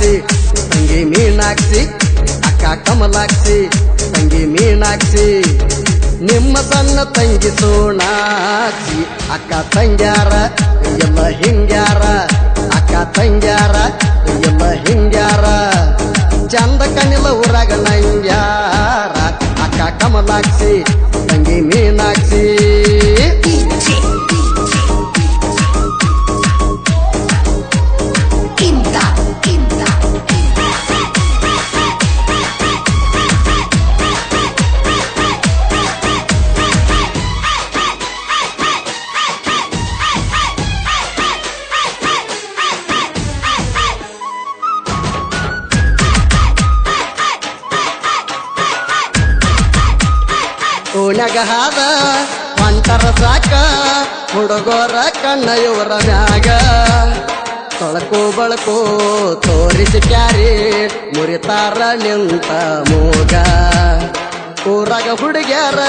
ಮೀನಾಕ್ಷಿ ತಂಗಿ ಮೀನಾಕ್ಷಿ ಅಕ್ಕ ಕಮಲಾಕ್ಷಿ ತಂಗಿ ಮೀನಾಕ್ಷಿ ನಿಮ್ಮ ಸಣ್ಣ ತಂಗಿ ಸೋಣಾಕ್ಷಿ ಅಕ್ಕ ತಂಗ್ಯಾರ, ಎಲ್ಲ ಹಿಂಗ್ಯಾರ. ಅಕ್ಕ ತಂಗ್ಯಾರ, ಎಲ್ಲ ಹಿಂಗ್ಯಾರ. ಚಂದ ಕಣಿಲ ಊರಾಗ ನಂಗ್ಯಾರ. ಅಕ್ಕ ಕಮಲಾಕ್ಷಿ ತಂಗಿ ಮೀನಾಕ್ಷಿ ಓಣ್ಯಾಗ ಹಾದ ಸಾಕ, ಹುಡುಗೋರ ಕಣ್ಣ ಮ್ಯಾಗ. ತೊಳಕು ಬಳಕು ತೋರಿಸಿ ಕ್ಯಾರಿ ಮುರಿತಾರ ನಿಂತ ಮೂಗ. ಊರಾಗ ಹುಡುಗ್ಯಾರ,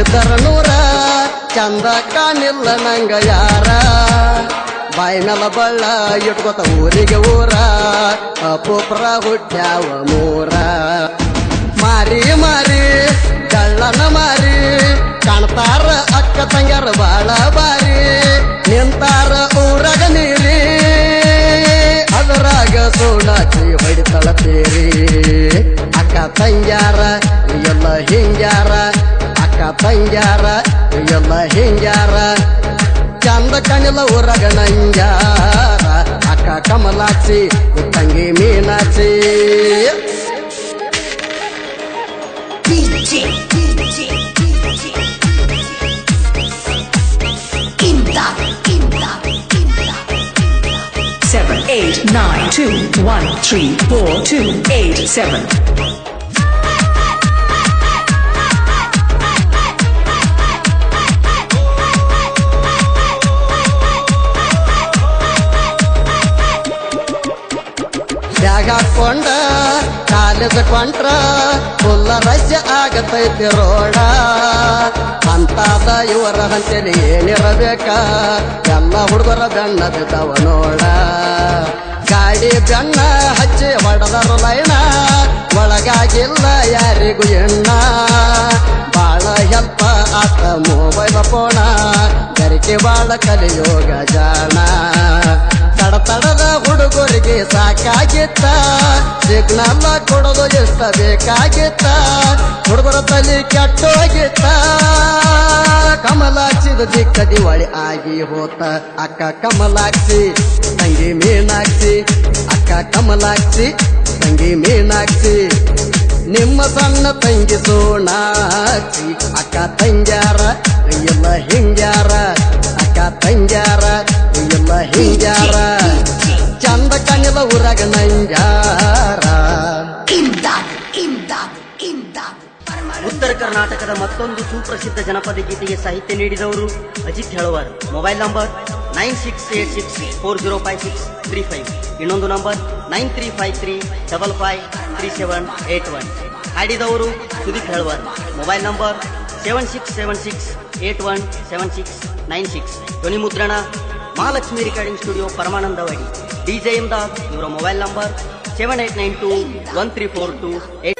ಇದ್ದರ ನೂರ, ಚಂದ ಕಾಣಿಲ್ಲ ನಂಗ ಯಾರ. ಬಾಯಿ ಮೇಲ ಬಳ್ಳ ಇಟ್ಕೋತ ಊರಿಗೆ ಊರ, ಅಪೋಪ್ರ ಹುಟ್ಟ್ಯಾವ ಮೂರ. ಮಾರಿ ಮಾರಿ ಕಳ್ಳನ ಮಾರಿ ಕಾಣ್ತಾರ ಅಕ್ಕ ತಂಗ್ಯಾರ ಬಾಳ ಬಾರಿ. ನಿಂತಾರ ಊರಾಗ ನೀರಿ. ಅದರಾಗ ಸೋಡಾಚಿ ಹೊಡಿತಳ ತೇರಿ. ಅಕ್ಕ ತಂಗ್ಯಾರ, ಎಲ್ಲ ಹಿಂಗ್ಯಾರ. ಅಕ್ಕ ತಂಗ್ಯಾರ, ಎಲ್ಲ ಹಿಂಗ್ಯಾರ. ಚಂದ ಕಣಿಲ ಊರಾಗ ನಂಗ್ಯಾರ. ಅಕ್ಕ ಕಮಲಾಚಿ ತಂಗಿ ಮೀನಾಚಿ DJ. eight nine two one three four two eight seven. Bag ಹಾಕೊಂಡ ಕಾಲೇಜ್ ಕೊಂಟ್ರ ಫುಲ್ಲ ರಜೆ ಆಗತೈತಿ ರೋಡ ಅಂತಾದ ಇವರ ಹಂಚಲಿ ಏನಿರಬೇಕ? ಎಲ್ಲ ಹುಡುಗರ ಬೆಣ್ಣ ಬಿದ್ದವ ನೋಡ. ಗಾಡಿ ಬೆಣ್ಣ ಹಚ್ಚಿ ಹೊಡೆದರು ಲೈನ, ಒಳಗಾಗಿಲ್ಲ ಯಾರಿಗೂ ಎಣ್ಣ. ಬಾಳ ಹೆಲ್ಪ ಆತ ಮೊಬೈಲ್ ಫೋಣ ಗರಿಕೆ ಬಾಳ ಕಲಿಯೋಗ ಜಾಣ. ತಡದ ಹುಡುಗರಿಗೆ ಸಾಕಾಗಿತ್ತ. ಸಿಗ್ನಲ್ಲ ಕೊಡೋದು ಎಷ್ಟ ಬೇಕಾಗಿತ್ತ. ಹುಡುಗರ ತಲೆ ಕೆಟ್ಟೋಗಿತ್ತ. ಕಮಲಾಕ್ಷಿದ ದಿಕ್ಕ ದಿವಾಳಿ ಆಗಿ ಹೋತ. ಅಕ್ಕ ಕಮಲಾಕ್ಷಿ ತಂಗಿ ಮೀನಾಕ್ಷಿ ಅಕ್ಕ ಕಮಲಾಕ್ಷಿ ತಂಗಿ ಮೀನಾಕ್ಷಿ ನಿಮ್ಮ ಸಣ್ಣ ತಂಗಿ ಸೋಣಾಕ್ಷಿ ಅಕ್ಕ ತಂಗ್ಯಾರ ಕಣಿಲ ಊರಾಗ ನಂಜಾರ. ಉತ್ತರ ಕರ್ನಾಟಕದ ಮತ್ತೊಂದು ಸುಪ್ರಸಿದ್ಧ ಜನಪದ ಗೀತೆಗೆ ಸಾಹಿತ್ಯ ನೀಡಿದವರು Ajit Helavar. Mobile number nine six eight six four zero five six three five. ಇನ್ನೊಂದು number nine three five three double five three seven eight one. ಹಾಡಿದವರು Sudeep Helavar. Mobile number seven six seven six eight one seven six nine six. ಧ್ವನಿ ಮುದ್ರಣ Mahalakshmi recording studio Paramanandavadi DJ Imdas ಇವರ mobile number seven eight nine two one three four two eight